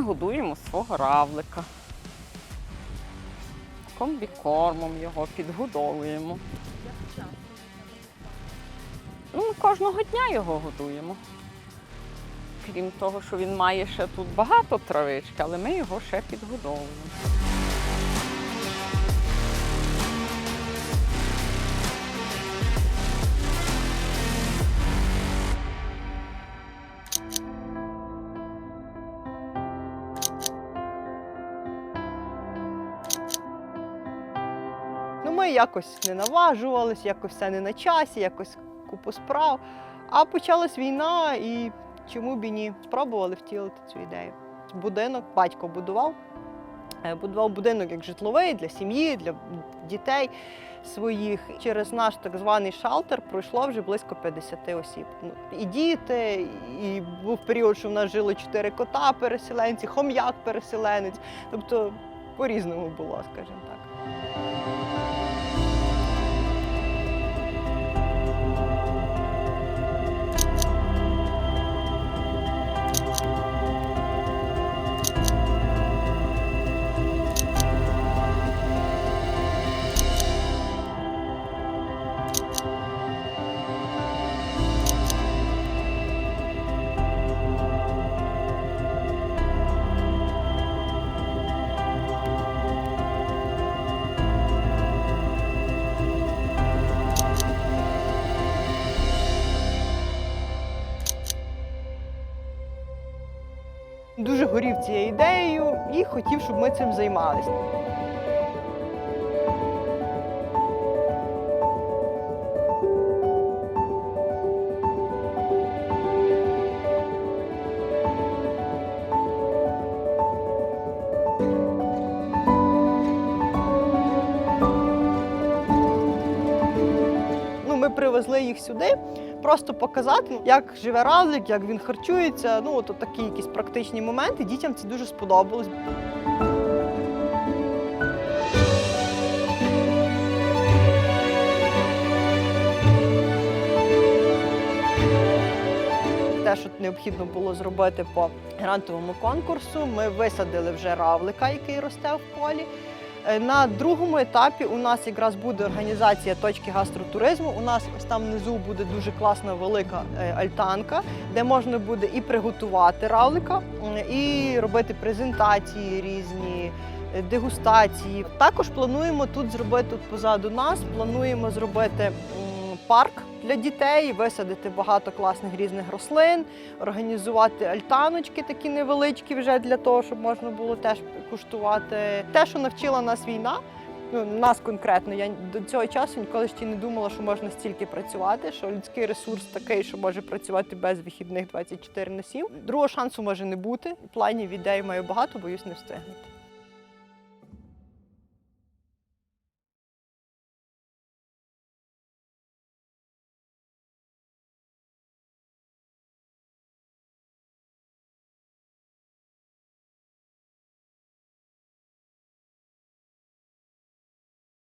годуємо свого равлика. Комбікормом його підгодовуємо. Ну, ми кожного дня його годуємо. Крім того, що він має ще тут багато травички, але ми його ще підгодовуємо. Ми якось не наважувались, якось все не на часі, якось купу справ. А почалась війна, і чому б і ні? Спробували втілити цю ідею. Будинок батько будував. Е, Будував будинок як житловий для сім'ї, для дітей своїх. Через наш так званий шалтер пройшло вже близько 50 осіб. Ну, і діти, і був період, що в нас жили чотири кота переселенці, хом'як переселенець. Тобто по-різному було, скажімо так. Дуже горів цією ідеєю і хотів, щоб ми цим займалися. Привезли їх сюди, просто показати, як живе равлик, як він харчується. Ну, от такі якісь практичні моменти. Дітям це дуже сподобалось. Те, що необхідно було зробити по грантовому конкурсу, ми висадили вже равлика, який росте в полі. Е, На другому етапі у нас якраз буде організація точки гастротуризму. У нас ось там внизу буде дуже класна велика е, альтанка, де можна буде і приготувати равлика, і робити презентації різні. е, Дегустації також плануємо тут зробити тут позаду нас. Плануємо зробити парк для дітей, висадити багато класних різних рослин, організувати альтаночки такі невеличкі вже для того, щоб можна було теж куштувати. Те, що навчила нас війна, ну нас конкретно, я до цього часу ніколи ще не думала, що можна стільки працювати, що людський ресурс такий, що може працювати без вихідних 24 на 7. Другого шансу може не бути. Планів ідей маю багато, боюсь не встигнути.